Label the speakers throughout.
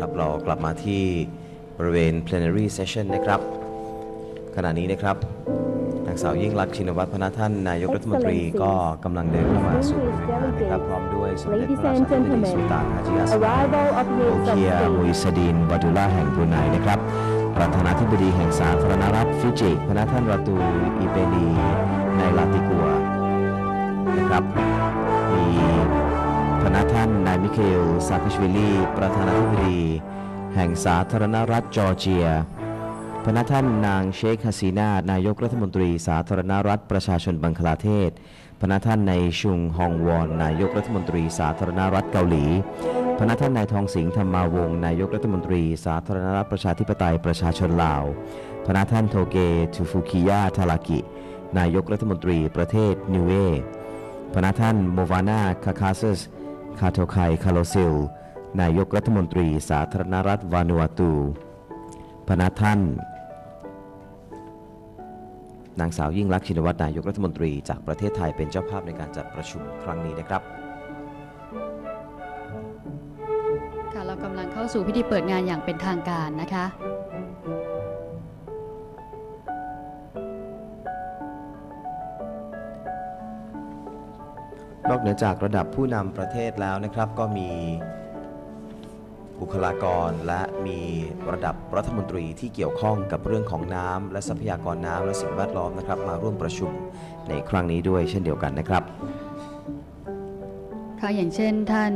Speaker 1: ครับเรากลับมาที่บริเวณ plenary session นะครับ ขณะนี้นะครับนางสาวยิ่งลักษณ์ชินวัตรพนัท่านนายกรัฐมนตรีก็กำลังเดินเข้ามาสู่บริเวณงานนะครับพร้อมด้วยสมเด็จพระราชาธิบดีสุลต่านฮาจิยัสมา
Speaker 2: Arrival of
Speaker 1: โอ
Speaker 2: His
Speaker 1: เคีย
Speaker 2: of
Speaker 1: มุย
Speaker 2: State.
Speaker 1: สดีนวาดูล่าแห่งบรูไนนะครับ ประธานาธิบดีแห่งสาธารณรัฐฟิจิพระท่านราตูอีเปนีในลาติกัวนะครับมี พระท่านนายมิเคลซาคาชวิลีประธานาธิบดีแห่งสาธารณรัฐจอร์เจียพระท่านนางเชคฮาซีนานายกรัฐมนตรีสาธารณรัฐประชาชนบังคลาเทศพระท่านในายชุงฮองวอน นายกรัฐมนตรีสาธารณรัฐเกาหลีพระท่านนายทองสิงห์ธรรมาวงศ์นายกรัฐมนตรีสาธารณรัฐประชาธิปไตยประชาชนลาวพระท่านโทเกทูฟุกิยาทารากิ นายกรัฐมนตรีประเทศนิวเวพระท่านโมวานาคาคาซัส คาโทไคคาโลซิลนายกรัฐมนตรีสาธารณรัฐวานูอาตูพระท่าน นางสาวยิ่งลักษณ์ชินวัตรนายกรัฐมนตรีจากประเทศไทยเป็นเจ้าภาพในการจัดประชุมครั้งนี้นะครับ
Speaker 3: ค่ะเรากำลังเข้าสู่พิธีเปิดงานอย่างเป็นทางการนะคะ
Speaker 1: นอกเหนือจากระดับผู้นำประเทศแล้วนะครับ ก็มีบุคลากรและมีระดับรัฐมนตรีที่เกี่ยวข้องกับเรื่องของน้ำและทรัพยากรน้ำและสิ่งแวดล้อมนะครับ มาร่วมประชุมในครั้งนี้ด้วยเช่นเดียวกันนะครับ
Speaker 3: ค่ะอย่างเช่นท่าน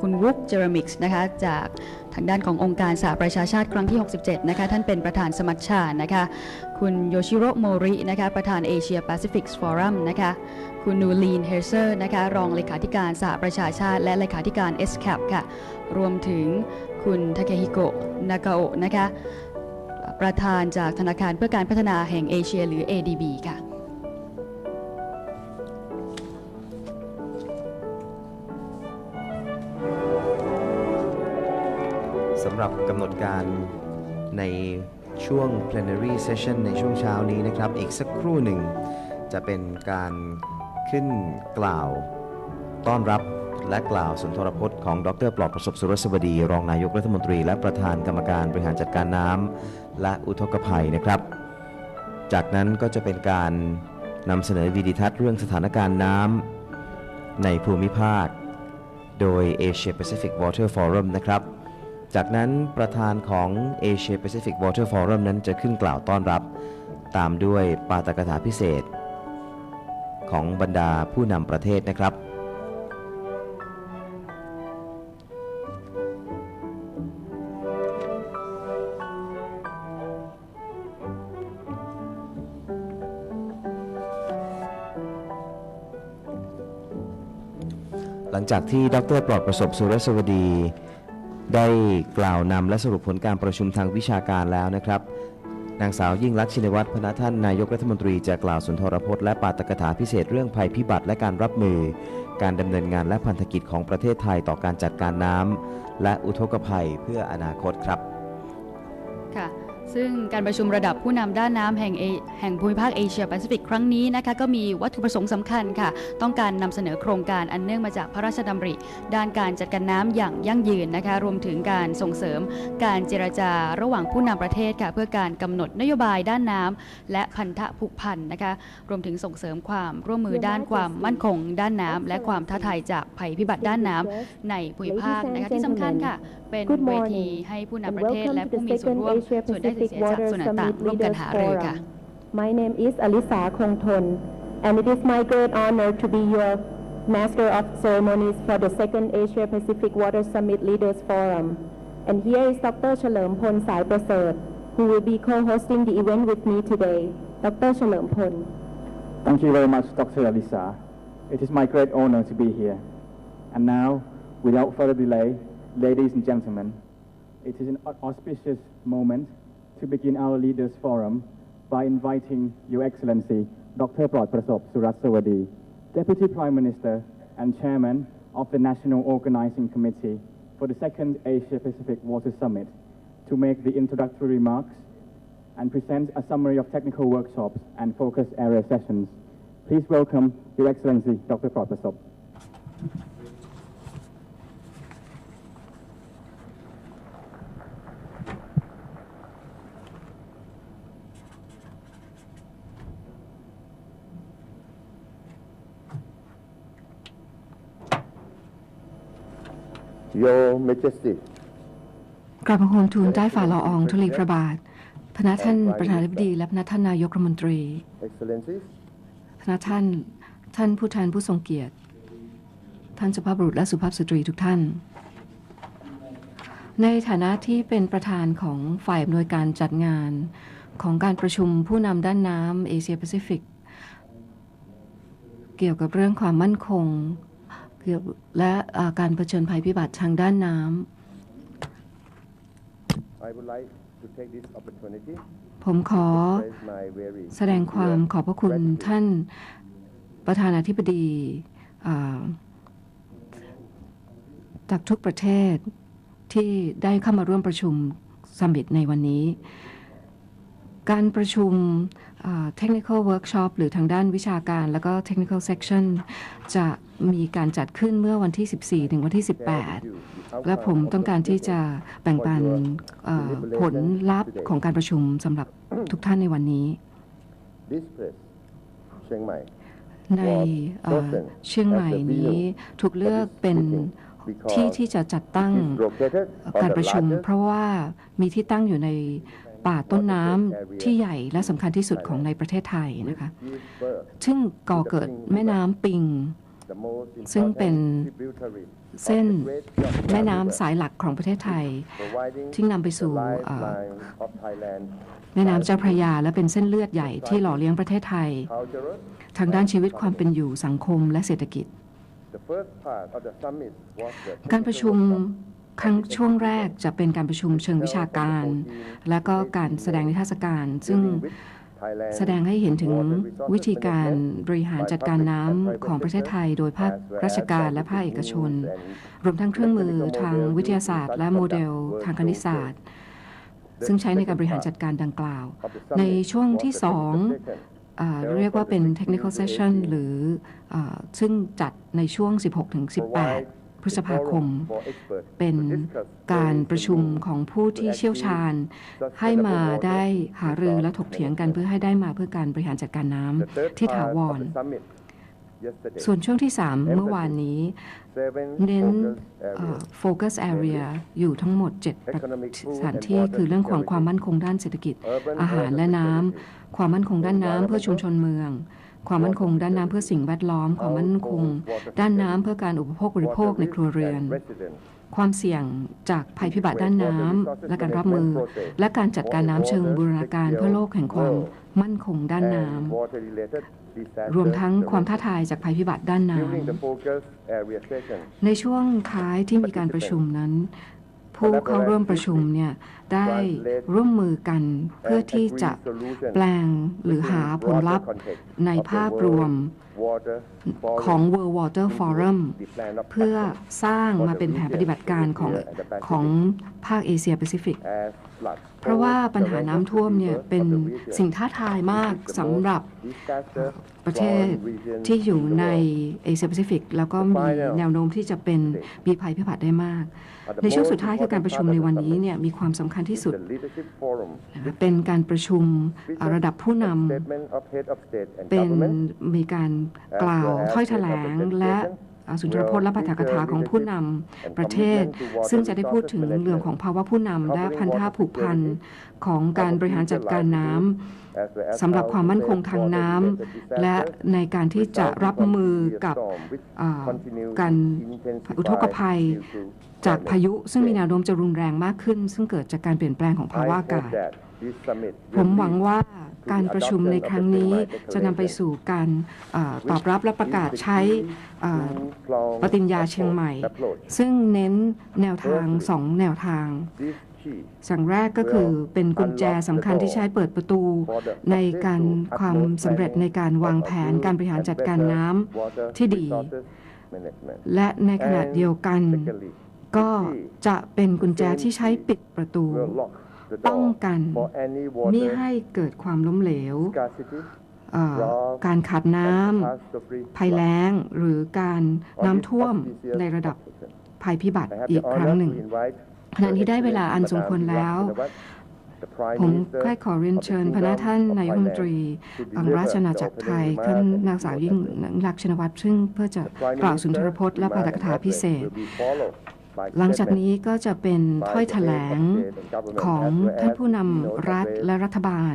Speaker 3: คุณวุกเจอร์มิกส์นะคะจากทางด้านขององค์การสหประชาชาติครั้งที่ 67 นะคะ ท่านเป็นประธานสมัชชานะคะ คุณโยชิโรโมรินะคะ ประธานเอเชียแปซิฟิกฟอรัมนะคะ คุณนูลีนเฮเซอร์นะคะ รองเลขาธิการสหประชาชาติ และเลขาธิการ s c a p ค่ะ รวมถึงคุณทาเคฮิโกะนากาโอะนะคะ ประธานจากธนาคารเพื่อการพัฒนาแห่งเอเชียหรือ ADB ค่ะำ
Speaker 1: หรับกำหนดการในช่วง plenary session ในช่วงเช้านี้นะครับ อีกสักครู่หนึ่งจะเป็นการขึ้นกล่าวต้อนรับและกล่าวสุนทรพจน์ของดรปลอดประสบสุรสวดี รองนายกรัฐมนตรี และประธานกรรมการบริหารจัดการน้ำและอุทกภัยนะครับ จากนั้นก็จะเป็นการนำเสนอวิดีทัศน์เรื่องสถานการณ์น้ำในภูมิภาค โดย Asia Pacific Water Forum นะครับ จากนั้นประธานของ Asia Pacific Water Forum นั้นจะขึ้นกล่าวต้อนรับ ตามด้วยปาตกถาพิเศษ ของบรรดาผู้นำประเทศนะครับ หลังจากที่ดรปลอดประสบสุรสวดี ได้กล่าวนำและสรุปผลการประชุมทางวิชาการแล้วนะครับ นางสาวยิ่งลักษณ์ชินวัตรพนัท่านนายกรัฐมนตรีจะกล่าวสุนทรพจน์และปาตกถาพิเศษเรื่องภัยพิบัติและการรับมือ การดำเนินงานและพันธกิจของประเทศไทยต่อการจัดการน้ำและอุทกภัยเพื่ออนาคตครับ
Speaker 3: ซึ่งการประชุมระดับผู้นำด้านน้ำแห่งเอแห่งภูมิภาคเอเชียแปซิฟิกครั้งนี้นะคะก็มีวัตถุประสงค์สำคัญค่ะ ต้องการนำเสนอโครงการอันเนื่องมาจากพระราชดำริ ด้านการจัดการน้ำอย่างยั่งยืนนะคะ รวมถึงการส่งเสริม การเจรจาระหว่างผู้นำประเทศค่ะเพื่อการกำหนดนโยบายด้านน้ำและพันธะผูกพันนะคะ รวมถึงส่งเสริมความร่วมมือด้านความมั่นคง ด้านน้ำและความท้าทายจากภัยพิบัติด้านน้ำในภูมิภาคนะคะที่สำคัญค่ะ เป็น
Speaker 2: Good
Speaker 3: เวที
Speaker 2: morning
Speaker 3: ให้ผู้นำ
Speaker 2: and
Speaker 3: ประเทศ
Speaker 2: welcome
Speaker 3: และ
Speaker 2: to
Speaker 3: ผู้
Speaker 2: the
Speaker 3: มีส่วน
Speaker 2: second
Speaker 3: ร่วม
Speaker 2: Asia
Speaker 3: ส่วนได้ส่วน
Speaker 2: Pacific
Speaker 3: เสียจาก
Speaker 2: Water
Speaker 3: ส่วนต่าง
Speaker 2: Summit
Speaker 3: ๆร่วมกัน
Speaker 2: Leaders
Speaker 3: หารือค่ะ
Speaker 2: Forum. My name is Alisa Kongton, and it is my great honor to be your Master of Ceremonies for the second Asia Pacific Water Summit Leaders Forum. And here is Dr. Chalerm Pon Sai Prasert, who will be co-hosting the event with me today. Dr. Chalerm Pon.
Speaker 4: Thank you very much, Dr. Alisa. It is my great honor to be here. And now, without further delay, ladies and gentlemen, it is an auspicious moment to begin our Leaders Forum by inviting Your Excellency, Dr. Prad Prasop Surasawadi, Deputy Prime Minister and Chairman of the National Organizing Committee for the second Asia-Pacific Water Summit, to make the introductory remarks and present a summary of technical workshops and focus area sessions. Please welcome Your Excellency Dr. Prabhasop.
Speaker 5: Your Majesty,
Speaker 6: กราบบังคมทูลใต้ฝ่าละอองธุลีพระบาท พระท่านประธานาธิบดีและพระท่านนายกรัฐมนตรี
Speaker 5: Excellencies,
Speaker 6: พระท่าน ท่านผู้แทนผู้ทรงเกียรติ ท่านสุภาพบุรุษและสุภาพสตรีทุกท่าน ในฐานะที่เป็นประธานของฝ่ายอำนวยการจัดงานของการประชุมผู้นำด้านน้ำเอเชียแปซิฟิก เกี่ยวกับเรื่องความมั่นคงเกี่ยว และอ่าการเผชิญภัยพิบัติทางด้านน้ำ
Speaker 5: I would like to take this opportunity
Speaker 6: ผมขอ
Speaker 5: to express my very
Speaker 6: แสดงความขอบพระคุณ
Speaker 5: gratitude
Speaker 6: ท่านประธานาธิบดีอ่าจากทุกประเทศที่ได้เข้ามาร่วมประชุมซัมมิตในวันนี้ การประชุมอ่า technical workshop หรือทางด้านวิชาการ แล้วก็ technical section จะ มีการจัดขึ้นเมื่อวันที่ 14 ถึงวันที่ 18 และผมต้องการที่จะแบ่งปันผลลัพธ์ของการประชุมสำหรับทุกท่านในวันนี้ ในเชียงใหม่นี้ถูกเลือกเป็นที่ที่จะจัดตั้งการประชุม เพราะว่ามีที่ตั้งอยู่ในป่าต้นน้ำที่ใหญ่และสำคัญที่สุดของในประเทศไทยนะคะ ซึ่งก่อเกิดแม่น้ำปิง ซึ่งเป็น
Speaker 5: important tributary
Speaker 6: เส้น
Speaker 5: of the Great Yamuna
Speaker 6: แม่น้ำ
Speaker 5: River,
Speaker 6: สายหลักของประเทศไทย
Speaker 5: providing
Speaker 6: ที่นำไปสู่
Speaker 5: the
Speaker 6: เอ่อ
Speaker 5: lifeline of Thailand
Speaker 6: แม่น้ำเจ้าพระยาและเป็นเส้นเลือดใหญ่ที่หล่อเลี้ยงประเทศไทย
Speaker 5: cultural
Speaker 6: ทางด้านชีวิตความเป็นอยู่สังคมและเศรษฐกิจ
Speaker 5: The first part of the summit was the
Speaker 6: การประชุม
Speaker 5: technical workshop
Speaker 6: ครั้งช่วงแรกจะเป็นการประชุมเชิงวิชาการ และก็การแสดงนิทรรศการ ซึ่ง
Speaker 5: dealing with Thailand
Speaker 6: แสดงให้เห็นถึง
Speaker 5: water resources
Speaker 6: วิธีการ
Speaker 5: management
Speaker 6: บริหารจัดการน้ำของประเทศไทย โดยภาค
Speaker 5: as well
Speaker 6: ราชการ
Speaker 5: as
Speaker 6: และภาคเอกชน
Speaker 5: tools and
Speaker 6: รวมทั้งเครื่องมือทางวิทยาศาสตร์ และโมเดลทางคณิตศาสตร์ ซึ่งใช้ในการบริหารจัดการดังกล่าว
Speaker 5: of the summit
Speaker 6: ในช่วง
Speaker 5: was
Speaker 6: ที่
Speaker 5: the
Speaker 6: สอง
Speaker 5: technical session
Speaker 6: อ่าเรียกว่าเป็น technical session หรืออาซึ่งจัดในช่วง 16-18 พฤษภาคม
Speaker 5: for experts
Speaker 6: เป็น
Speaker 5: to discuss
Speaker 6: การประชุม
Speaker 5: various
Speaker 6: ของผู้ที่เชี่ยวชาญ ให้มาได้หารือและถกเถียงกันเพื่อให้ได้มาเพื่อการบริหารจัดการน้
Speaker 5: The third ำ
Speaker 6: ที่ถา
Speaker 5: part
Speaker 6: ว
Speaker 5: of
Speaker 6: ร
Speaker 5: the summit yesterday
Speaker 6: ส่วนช่วงที่ 3 เมื่อวานนี้
Speaker 5: seven
Speaker 6: เน้น
Speaker 5: focus
Speaker 6: เอ่อ
Speaker 5: areas
Speaker 6: focus area อยู่ทั้งหมด7ประ
Speaker 5: Economic, food
Speaker 6: สถาน
Speaker 5: and
Speaker 6: ที่
Speaker 5: water
Speaker 6: คือเรื่องของ
Speaker 5: security
Speaker 6: ความมั่นคงด้านเศรษฐกิจ
Speaker 5: urban
Speaker 6: อาหาร
Speaker 5: water
Speaker 6: และน้ำ
Speaker 5: security
Speaker 6: ความมั่นคงด้านน้ำเพื่อชุมชนเมือง ความมั่นคงด้านน้ำเพื่อสิ่งแวดล้อม ความมั่นคง ด้านน้ำเพื่อการอุปโภคบริโภคในครัวเรือน ความเสี่ยงจากภัยพิบัติด้านน้ำและการรับมือ และการจัดการน้ำเชิงบูรณาการเพื่อโลกแห่งความมั่นคงด้านน้ำรวมทั้งความท้าทายจากภัยพิบัติด้านน้ำในช่วงท้ายที่มีการประชุมนั้น ผู้เข้าร่วมประชุมเนี่ยได้ร่วมมือกันเพื่อที่จะแปลงหรือหาผลลัพธ์ในภาพรวมของ World Water Forum เพื่อสร้างมาเป็นแผนปฏิบัติการของของภาคเอเชียแปซิฟิก เพราะว่าปัญหาน้ำท่วมเนี่ยเป็นสิ่งท้าทายมากสำหรับประเทศที่อยู่ในเอเชียแปซิฟิก แล้วก็มีแนวโน้มที่จะเป็นมีภัยพิบัติได้มาก ในช่วงสุดท้ายคือการประชุมในวันนี้เนี่ยมีความสำคัญที่สุดนะคะเป็นการประชุมอ่าระดับผู้นำเป็นมีการกล่าวถ้อยแถลงและอ่า สุนทรพจน์และปาฐกถาของผู้นำประเทศ ซึ่งจะได้พูดถึงเรื่องของภาวะผู้นำและพันธะผูกพันของการบริหารจัดการน้ำสำหรับความมั่นคงทางน้ำและในการที่จะรับมือกับอ่าการอุทกภัยจากพายุ ซึ่งมีแนวโน้มจะรุนแรงมากขึ้น ซึ่งเกิดจากการเปลี่ยนแปลงของภาวะอากาศ ผมหวังว่า การประชุมในครั้งนี้จะนำไปสู่การตอบรับและประกาศใช้ปฏิญญาเชียงใหม่ ซึ่งเน้นแนวทางสองแนวทางอย่งแรกก็คือเป็นกุญแจสำคัญที่ใช้เปิดประตู ในการความสำเร็จในการวางแผนการบริหารจัดการน้ำที่ดี และในขณะเดียวกัน ก็จะเป็นกุญแจที่ใช้ปิดประตู ป้องกันมิให้เกิดความล้มเหลวเอ่อการขาดน้ำภัยแล้ง หรือการน้ำท่วมในระดับภัยพิบัติอีกครั้งหนึ่งขณะนี้ได้เวลาอันสมควรแล้ว ผมใกล้ขอเรียนเชิญพระท่านนายกรัฐมนตรีอังราชอาณาจักรไทยท่านนางสาวยิ่งลักษณ์ชินวัตรซึ่งเพื่อจะกล่าวสุนทรพจน์และปาฐกถาพิเศษ
Speaker 5: by
Speaker 6: หลังจาก
Speaker 5: statements
Speaker 6: นี้ก็จะเป็น
Speaker 5: by
Speaker 6: ถ้อย
Speaker 5: the
Speaker 6: แถ
Speaker 5: head
Speaker 6: ล
Speaker 5: of
Speaker 6: ง
Speaker 5: state and government
Speaker 6: ของ
Speaker 5: as well
Speaker 6: ท่าน
Speaker 5: as
Speaker 6: ผู้นำ
Speaker 5: keynote
Speaker 6: รัฐ
Speaker 5: address
Speaker 6: และรัฐบาล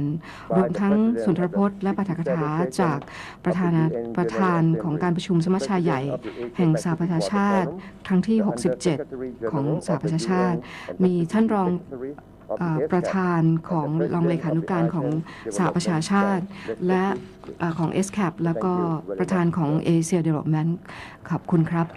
Speaker 6: รวมทั้งสุนทรพจน์และปาฐกถาจากประธานาประธานของการประชุมสมัชชาใหญ่ แห่งสหประชาชาติครั้งที่ 67 ของสหประชาชาติ มีท่านรองเอ่อประธานของรองเลขานุการของสหประชาชาติ และเอ่อของ s c a p แล้วก็ประธานของ Asia Development ขอบคุณครับ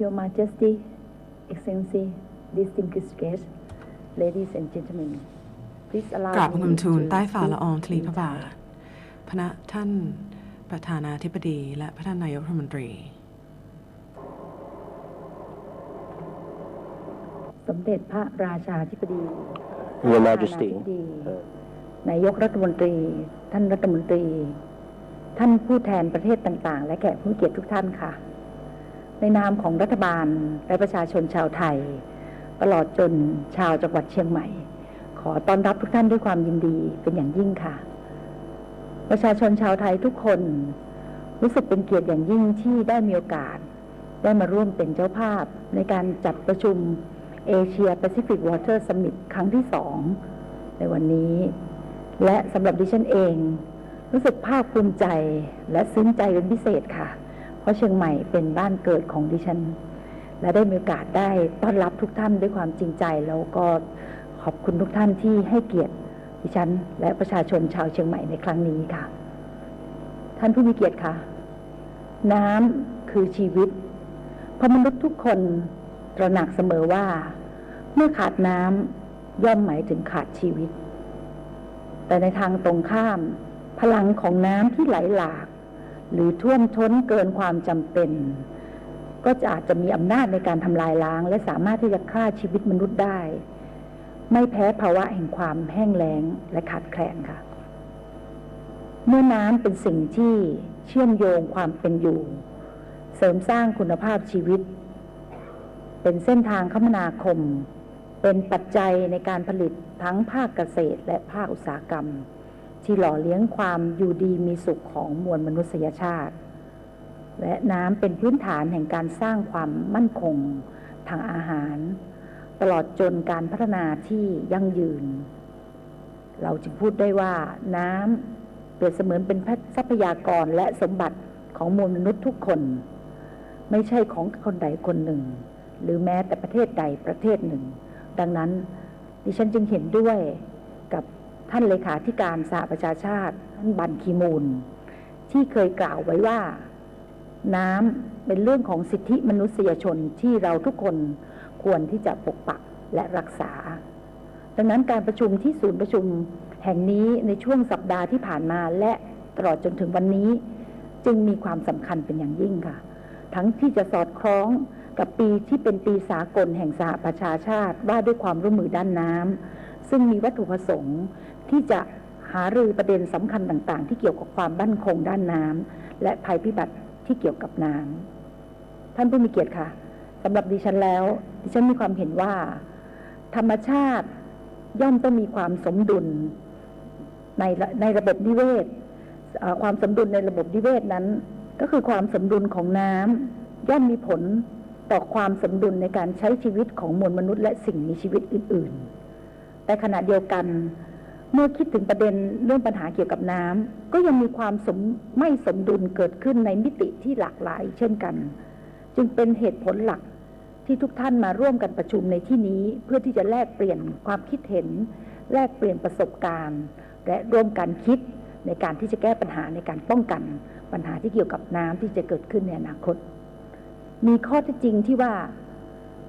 Speaker 7: Your Majesty, Excellency, distinguished guests, ladies and gentlemen, please allow
Speaker 8: กราบบังคม
Speaker 7: me
Speaker 8: ทูล
Speaker 7: to
Speaker 8: ใต้ฝ่าละออง
Speaker 7: speak
Speaker 8: ทลี
Speaker 7: in
Speaker 8: พระบาท
Speaker 7: Thai.
Speaker 8: พระท่านประธานาธิบดีและพระท่านนายกรัฐมนตรี
Speaker 7: สมเด็จพระราชาธิบดี
Speaker 9: Your
Speaker 7: ประธานา
Speaker 9: Majesty
Speaker 7: ธิบดีนายกรัฐมนตรี ท่านรัฐมนตรี ท่านผู้แทนประเทศต่าง ๆ และแขกผู้มีเกียรติทุกท่านค่ะ ในนามของรัฐบาลและประชาชนชาวไทย ตลอดจนชาวจังหวัดเชียงใหม่ ขอต้อนรับทุกท่านด้วยความยินดีเป็นอย่างยิ่งค่ะ ประชาชนชาวไทยทุกคนรู้สึกเป็นเกียรติอย่างยิ่งที่ได้มีโอกาส ได้มาร่วมเป็นเจ้าภาพในการจัดประชุมเอเชียแปซิฟิกวอเตอร์สมิ t ครั้งที่สองในวันนี้ และสำหรับดิฉันเอง รู้สึกภาคภูมิใจและซึ้งใจเป็นพิเศษค่ะ เพราะเชียงใหม่เป็นบ้านเกิดของดิฉัน และได้มีโอกาสได้ต้อนรับทุกท่านด้วยความจริงใจ แล้วก็ขอบคุณทุกท่านที่ให้เกียรติดิฉัน และประชาชนชาวเชียงใหม่ในครั้งนี้ค่ะ ท่านผู้มีเกียรติค่ะ น้ำคือชีวิตเพราะมนุษย์ทุกคนตระหนักเสมอว่า เมื่อขาดน้ำย่อมหมายถึงขาดชีวิต แต่ในทางตรงข้าม พลังของน้ำที่ไหลหลาก หรือท่วมท้นเกินความจำเป็น ก็จะอาจจะมีอำนาจในการทำลายล้าง และสามารถที่จะฆ่าชีวิตมนุษย์ได้ ไม่แพ้ภาวะแห่งความแห้งแล้งและขาดแคลนค่ะ เมื่อน้ำเป็นสิ่งที่เชื่อมโยงความเป็นอยู่ เสริมสร้างคุณภาพชีวิต เป็นเส้นทางคมนาคม เป็นปัจจัยในการผลิตทั้งภาคเกษตรและภาคอุตสาหกรรม ที่หล่อเลี้ยงความอยู่ดีมีสุขของมวลมนุษยชาติ และน้ำเป็นพื้นฐานแห่งการสร้างความมั่นคงทางอาหาร ตลอดจนการพัฒนาที่ยั่งยืน เราจึงพูดได้ว่าน้ำเปรียบเสมือนเป็นทรัพยากรและสมบัติของมวลมนุษย์ทุกคน ไม่ใช่ของคนใดคนหนึ่ง หรือแม้แต่ประเทศใดประเทศหนึ่ง ดังนั้นดิฉันจึงเห็นด้วยกับ ท่านเลขาธิการสหประชาชาติท่านบันคีมูล ที่เคยกล่าวไว้ว่า น้ำเป็นเรื่องของสิทธิมนุษยชนที่เราทุกคนควรที่จะปกปักและรักษา ดังนั้นการประชุมที่ศูนย์ประชุมแห่งนี้ในช่วงสัปดาห์ที่ผ่านมาและตลอดจนถึงวันนี้ จึงมีความสำคัญเป็นอย่างยิ่งค่ะ ทั้งที่จะสอดคล้องกับปีที่เป็นปีสากลแห่งสหประชาชาติว่าด้วยความร่วมมือด้านน้ำซึ่งมีวัตถุประสงค์ ที่จะหารือประเด็นสำคัญต่างๆ ที่เกี่ยวกับความมั่นคงด้านน้ำและภัยพิบัติที่เกี่ยวกับน้ำท่านผู้มีเกียรติค่ะสำหรับดิฉันแล้ว ดิฉันมีความเห็นว่า ธรรมชาติย่อมต้องมีความสมดุลในในระบบนิเวศเอ่อความสมดุลในระบบนิเวศนั้น ก็คือความสมดุลของน้ำย่อมมีผลต่อความสมดุลในการใช้ชีวิตของมวลมนุษย์และสิ่งมีชีวิตอื่น ๆ แต่ขณะเดียวกัน เมื่อคิดถึงประเด็นเรื่องปัญหาเกี่ยวกับน้ำก็ยังมีความสมไม่สมดุลเกิดขึ้นในมิติที่หลากหลาย เช่นกัน จึงเป็นเหตุผลหลักที่ทุกท่านมาร่วมกันประชุมในที่นี้เพื่อที่จะแลกเปลี่ยนความคิดเห็น แลกเปลี่ยนประสบการณ์ และร่วมกันคิดในการที่จะแก้ปัญหาในการป้องกันปัญหาที่เกี่ยวกับน้ำที่จะเกิดขึ้นในอนาคต มีข้อท็จจริงที่ว่า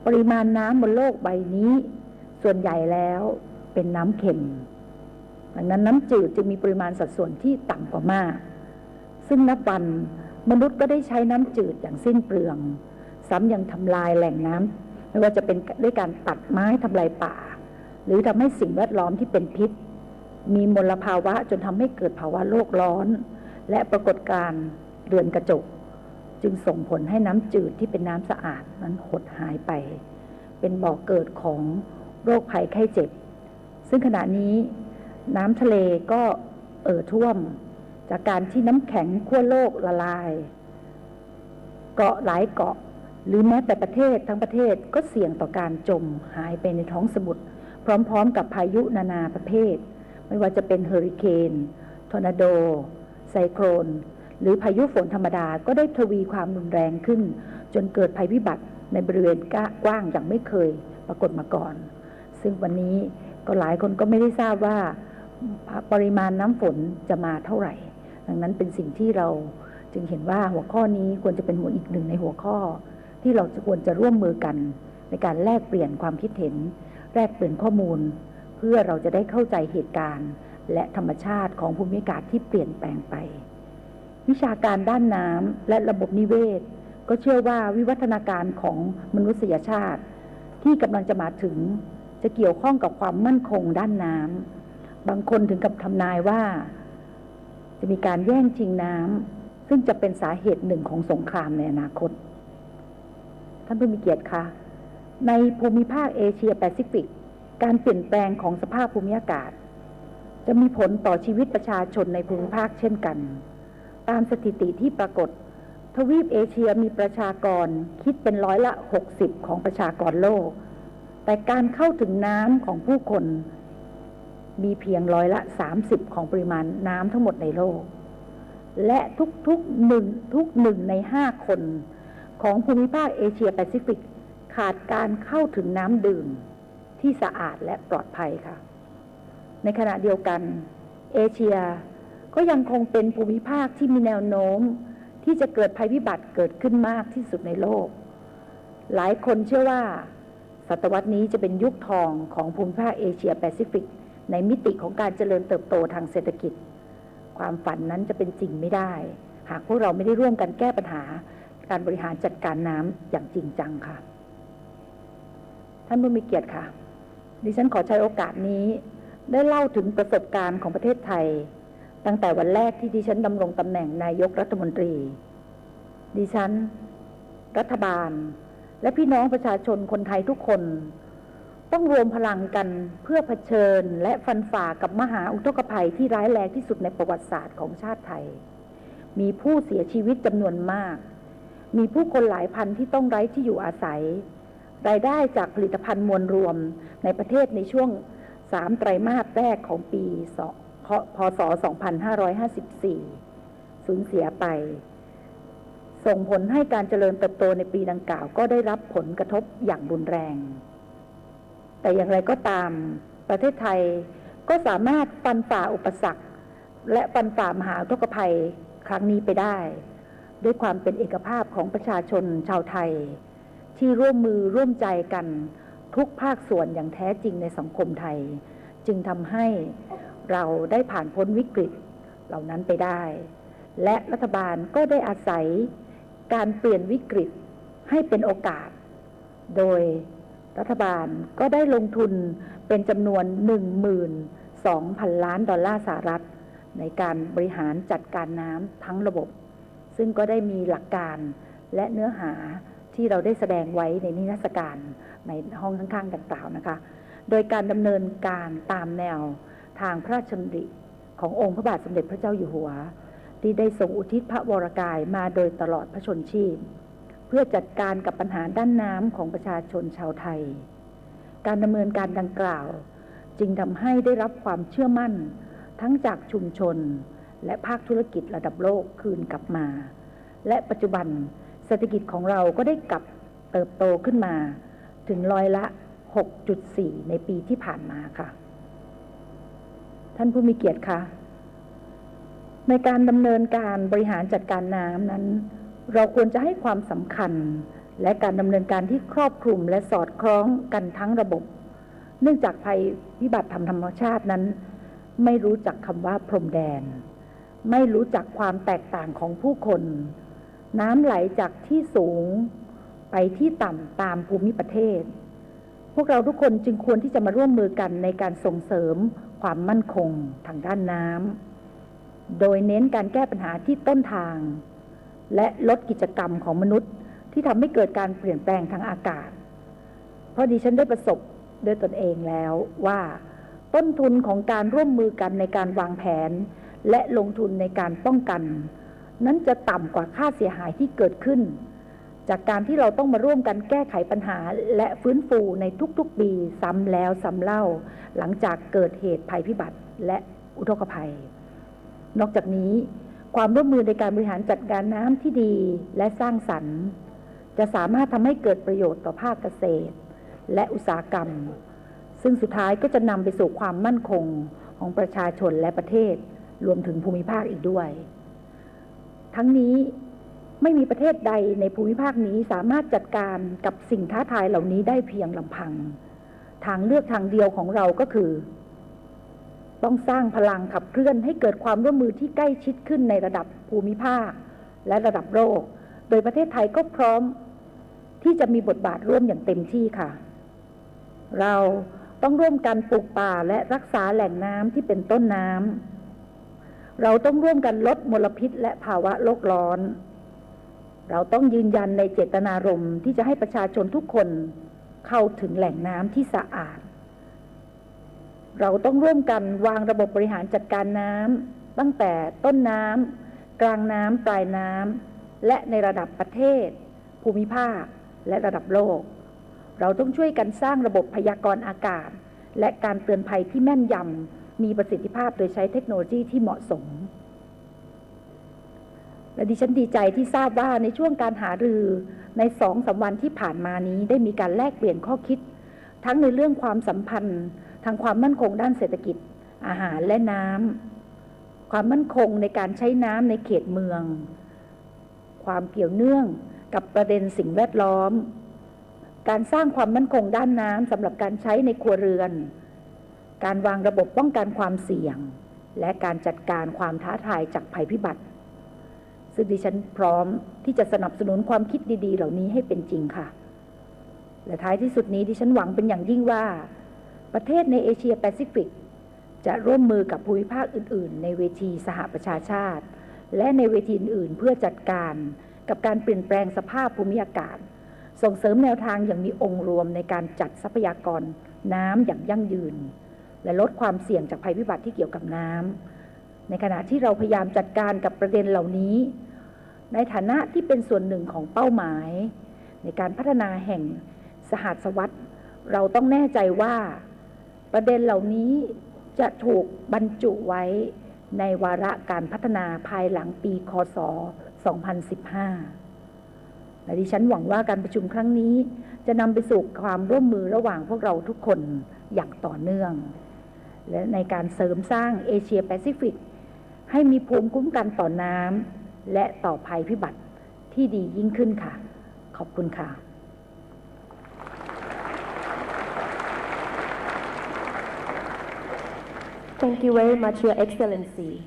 Speaker 7: ปริมาณน้ำบนโลกใบนี้ ส่วนใหญ่แล้วเป็นน้ำเค็ม ดังนั้นน้ำจืดจึงมีปริมาณสัดส่วนที่ต่ำกว่ามาก ซึ่งนับวันมนุษย์ก็ได้ใช้น้ำจืดอย่างสิ้นเปลือง ซ้ำยังทำลายแหล่งน้ำไม่ว่าจะเป็นด้วยการตัดไม้ทำลายป่า หรือทำให้สิ่งแวดล้อมที่เป็นพิษ มีมลภาวะจนทำให้เกิดภาวะโลกร้อน และปรากฏการณ์เรือนกระจก จึงส่งผลให้น้ำจืดที่เป็นน้ำสะอาดนั้นหดหายไป เป็นบ่อกเกิดของโรคภัยไข้เจ็บ ซึ่งขณะนี้ น้ำทะเลก็เอ่อท่วม จากการที่น้ำแข็งขั้วโลกละลาย เกาะหลายเกาะ หรือแม้แต่ประเทศทั้งประเทศก็เสี่ยงต่อการจมหายไปในท้องสมุทรพร้อมๆ กับพายุนานาประเภท ไม่ว่าจะเป็นเฮอริเคนทอร์นาโด ไซโครน หรือพายุฝนธรรมดาก็ได้ทวีความรุนแรงขึ้น จนเกิดภัยพิบัติในบริเวณกว้างอย่างไม่เคยปรากฏมาก่อน ซึ่งวันนี้ก็หลายคนก็ไม่ได้ทราบว่า ปริมาณน้ำฝนจะมาเท่าไหร่ ดังนั้นเป็นสิ่งที่เราจึงเห็นว่าหัวข้อนี้ควรจะเป็นหัวอีกหนึ่งในหัวข้อ ที่เราจะควรจะร่วมมือกัน ในการแลกเปลี่ยนความคิดเห็น แลกเปลี่ยนข้อมูล เพื่อเราจะได้เข้าใจเหตุการณ์ และธรรมชาติของภูมิอากาศที่เปลี่ยนแปลงไป วิชาการด้านน้ำและระบบนิเวศ ก็เชื่อว่าวิวัฒนาการของมนุษยชาติ ที่กำลังจะมาถึง จะเกี่ยวข้องกับความมั่นคงด้านน้ำ บางคนถึงกับทำนายว่า จะมีการแย่งชิงน้ำซึ่งจะเป็นสาเหตุหนึ่งของสงครามในอนาคต ท่านผู้มีเกียรติคะในภูมิภาคเอเชียแปซิฟิก การเปลี่ยนแปลงของสภาพภูมิอากาศ จะมีผลต่อชีวิตประชาชนในภูมิภาคเช่นกัน ตามสถิติที่ปรากฏ ทวีปเอเชียมีประชากรคิดเป็นร้อยละ 60 ของประชากรโลก แต่การเข้าถึงน้ำของผู้คน มีเพียงร้อยละ 30 ของปริมาณน้ำทั้งหมดในโลก และทุกๆหนึ่งทุกหนึ่งในห้าคน ของภูมิภาคเอเชียแปซิฟิก ขาดการเข้าถึงน้ำดื่ม ที่สะอาดและปลอดภัยค่ะ ในขณะเดียวกัน เอเชียก็ยังคงเป็นภูมิภาคที่มีแนวโน้ม ที่จะเกิดภัยพิบัติเกิดขึ้นมากที่สุดในโลก หลายคนเชื่อว่า ศตวรรษนี้จะเป็นยุคทองของภูมิภาคเอเชียแปซิฟิก ในมิติของการเจริญเติบโตทางเศรษฐกิจ ความฝันนั้นจะเป็นจริงไม่ได้ หากพวกเราไม่ได้ร่วมกันแก้ปัญหา การบริหารจัดการน้ำอย่างจริงจังค่ะ ท่านผู้มีเกียรติค่ะ ดิฉันขอใช้โอกาสนี้ ได้เล่าถึงประสบการณ์ของประเทศไทย ตั้งแต่วันแรกที่ดิฉันดำรงตำแหน่งนายกรัฐมนตรี ดิฉัน รัฐบาล และพี่น้องประชาชนคนไทยทุกคน ต้องรวมพลังกันเพื่อเผชิญและฟันฝ่ากับมหาอุทกภัยที่ร้ายแรงที่สุดในประวัติศาสตร์ของชาติไทย มีผู้เสียชีวิตจำนวนมาก มีผู้คนหลายพันที่ต้องไร้ที่อยู่อาศัย รายได้จากผลิตภัณฑ์มวลรวมในประเทศในช่วงสามไตรมาสแรกของปีพศ 2554 สูญเสียไป ส่งผลให้การเจริญเติบโตในปีดังกล่าวก็ได้รับผลกระทบอย่างรุนแรง แต่อย่างไรก็ตามประเทศไทยก็สามารถฟันฝ่าอุปสรรค และฟันฝ่ามหาอุกภัยครั้งนี้ไปได้ ด้วยความเป็นเอกภาพของประชาชนชาวไทย ที่ร่วมมือร่วมใจกันทุกภาคส่วนอย่างแท้จริงในสังคมไทย จึงทำให้เราได้ผ่านพ้นวิกฤตเหล่านั้นไปได้ และรัฐบาลก็ได้อาศัยการเปลี่ยนวิกฤตให้เป็นโอกาส โดย รัฐบาลก็ได้ลงทุนเป็นจำนวน 12,000 ล้านดอลลาร์สหรัฐ ในการบริหารจัดการน้ำทั้งระบบ ซึ่งก็ได้มีหลักการและเนื้อหาที่เราได้แสดงไว้ในนิทรรศการในห้องข้างๆดังกล่าวนะคะ โดยการดำเนินการตามแนวทางพระราชดำริขององค์พระบาทสมเด็จพระเจ้าอยู่หัว ที่ได้ทรงอุทิศพระวรกายมาโดยตลอดพระชนชีพ เพื่อจัดการกับปัญหาด้านน้ำของประชาชนชาวไทย การดำเนินการดังกล่าว จึงทำให้ได้รับความเชื่อมั่น ทั้งจากชุมชน และภาคธุรกิจระดับโลกคืนกลับมา และปัจจุบันเศรษฐกิจของเราก็ได้กลับเติบโตขึ้นมา ถึงร้อยละ 6.4 ในปีที่ผ่านมาค่ะ ท่านผู้มีเกียรติคะในการดำเนินการบริหารจัดการน้ำนั้น เราควรจะให้ความสำคัญ และการดำเนินการที่ครอบคลุมและสอดคล้องกันทั้งระบบ เนื่องจากภัยพิบัติธรรมธรรมชาตินั้น ไม่รู้จักคำว่าพรมแดน ไม่รู้จักความแตกต่างของผู้คน น้ำไหลจากที่สูงไปที่ต่ำตามภูมิประเทศ พวกเราทุกคนจึงควรที่จะมาร่วมมือกันในการส่งเสริมความมั่นคงทางด้านน้ำโดยเน้นการแก้ปัญหาที่ต้นทาง และลดกิจกรรมของมนุษย์ ที่ทำให้เกิดการเปลี่ยนแปลงทางอากาศ เพราะดิฉันได้ประสบด้วยตนเองแล้วว่า ต้นทุนของการร่วมมือกันในการวางแผน และลงทุนในการป้องกัน นั้นจะต่ำกว่าค่าเสียหายที่เกิดขึ้น จากการที่เราต้องมาร่วมกันแก้ไขปัญหาและฟื้นฟูในทุกๆปีซ้ำแล้วซ้ำเล่า หลังจากเกิดเหตุภัยพิบัติและอุทกภัย นอกจากนี้ ความร่วมมือในการบริหารจัดการน้ำที่ดีและสร้างสรรค์ จะสามารถทำให้เกิดประโยชน์ต่อภาคเกษตร และอุตสาหกรรม ซึ่งสุดท้ายก็จะนำไปสู่ความมั่นคงของประชาชนและประเทศรวมถึงภูมิภาคอีกด้วย ทั้งนี้ไม่มีประเทศใดในภูมิภาคนี้สามารถจัดการกับสิ่งท้าทายเหล่านี้ได้เพียงลำพัง ทางเลือกทางเดียวของเราก็คือ ต้องสร้างพลังขับเคลื่อนให้เกิดความร่วมมือที่ใกล้ชิดขึ้นในระดับภูมิภาค และระดับโลก โดยประเทศไทยก็พร้อม ที่จะมีบทบาทร่วมอย่างเต็มที่ค่ะ เราต้องร่วมกันปลูกป่าและรักษาแหล่งน้ำที่เป็นต้นน้ำ เราต้องร่วมกันลดมลพิษและภาวะโลกร้อน เราต้องยืนยันในเจตนารมณ์ที่จะให้ประชาชนทุกคนเข้าถึงแหล่งน้ำที่สะอาด เราต้องร่วมกันวางระบบบริหารจัดการน้ำตั้งแต่ต้นน้ำกลางน้ำปลายน้ำและในระดับประเทศ ภูมิภาค และระดับโลก เราต้องช่วยกันสร้างระบบพยากรณ์อากาศ และการเตือนภัยที่แม่นยำมีประสิทธิภาพโดยใช้เทคโนโลยีที่เหมาะสม และดิฉันดีใจที่ทราบว่าในช่วงการหารือในสองสาวันที่ผ่านมานี้ได้มีการแลกเปลี่ยนข้อคิด ทั้งในเรื่องความสัมพันธ์ ทางความมั่นคงด้านเศรษฐกิจ อาหารและน้ำความมั่นคงในการใช้น้ำในเขตเมือง ความเกี่ยวเนื่องกับประเด็นสิ่งแวดล้อม การสร้างความมั่นคงด้านน้ำสำหรับการใช้ในครัวเรือน การวางระบบป้องกันความเสี่ยง และการจัดการความท้าทายจากภัยพิบัติ ซึ่งดิฉันพร้อมที่จะสนับสนุนความคิดดี ๆ เหล่านี้ให้เป็นจริงค่ะ และท้ายที่สุดนี้ดิฉันหวังเป็นอย่างยิ่งว่า ประเทศในเอเชียแปซิฟิก จะร่วมมือกับภูมิภาคอื่น ๆ ในเวทีสหประชาชาติ และในเวทีอื่น ๆ เพื่อจัดการกับการเปลี่ยนแปลงสภาพภูมิอากาศ ส่งเสริมแนวทางอย่างมีองค์รวมในการจัดทรัพยากรน้ำอย่างยั่งยืน และลดความเสี่ยงจากภัยพิบัติที่เกี่ยวกับน้ำในขณะที่เราพยายามจัดการกับประเด็นเหล่านี้ ในฐานะที่เป็นส่วนหนึ่งของเป้าหมาย ในการพัฒนาแห่งสหัสวรรษเราต้องแน่ใจว่า ประเด็นเหล่านี้จะถูกบรรจุไว้ในวาระการพัฒนาภายหลังปี คศ 2015 และดิฉันหวังว่าการประชุมครั้งนี้จะนำไปสู่ความร่วมมือระหว่างพวกเราทุกคนอย่างต่อเนื่อง และในการเสริมสร้างเอเชียแปซิฟิก ให้มีภูมิคุ้มกันต่อน้ำและต่อภัยพิบัติที่ดียิ่งขึ้นค่ะ ขอบคุณค่ะ
Speaker 2: Thank you very much, Your Excellency.